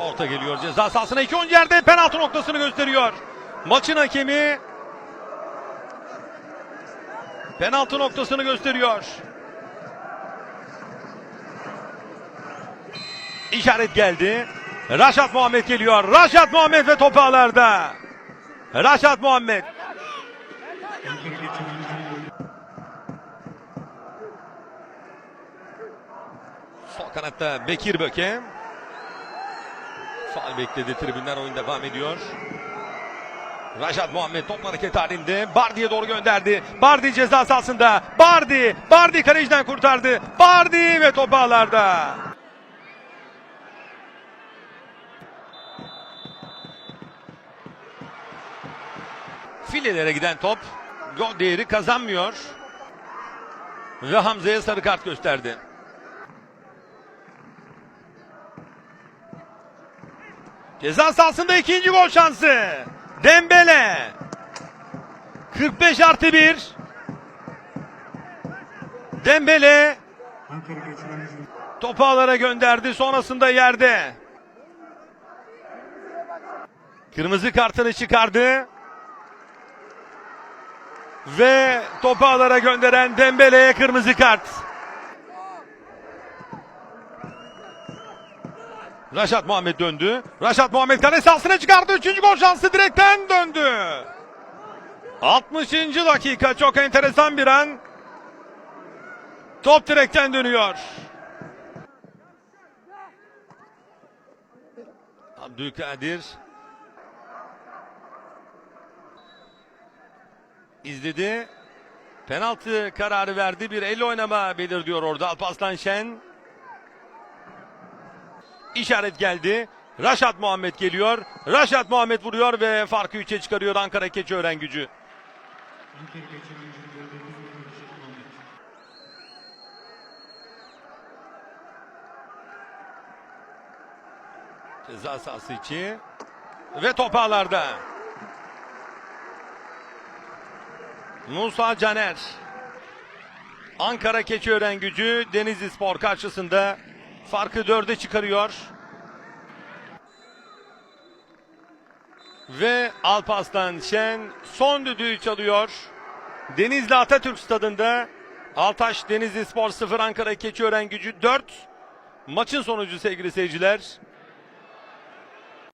Orta geliyor ceza sahasına iki oyuncu yerde penaltı noktasını gösteriyor. Maçın hakemi penaltı noktasını gösteriyor. İşaret geldi. Raşat Muhammed geliyor. Raşat Muhammed ve topu ağlarda. Raşat Muhammed. Sol kanatta Bekir Böke. Faal bekledi. Tribünler oyun devam ediyor. Rajat Muhammed top hareket halinde. Bardi'ye doğru gönderdi. Bardi ceza sahasında. Bardi. Bardi kaleciden kurtardı. Bardi ve top ağlarda. Filelere giden top gol değeri kazanmıyor. Ve Hamza'ya sarı kart gösterdi. Ceza sahasında ikinci gol şansı. Dembele. 45 artı 1. Dembele topu ağlara gönderdi. Sonrasında yerde. Kırmızı kartını çıkardı. Ve topu ağlara gönderen Dembele'ye kırmızı kart. Raşat Muhammed döndü. Raşat Muhammed kale sahasına çıkardı. Üçüncü gol şansı direkten döndü. 60. dakika çok enteresan bir an. Top direkten dönüyor. Abdülkadir izledi. Penaltı kararı verdi. Bir el oynama belirliyor orada Alparslan Şen. İşaret geldi. Raşat Muhammed geliyor. Raşat Muhammed vuruyor ve farkı 3'e çıkarıyor Ankara Keçiören gücü. Ankara geçiren gücün golü 9 numaralı Reşat Muhammed. Ceza sahası içi. Ve top ağlarda. Musa Caner. Ankara Keçiören gücü Denizli Spor karşısında farkı dörde çıkarıyor. Ve Alparslan Şen son düdüğü çalıyor. Denizli Atatürk Stadında Altaş Denizli Spor 0 Ankara Keçiören gücü 4. Maçın sonucu sevgili seyirciler.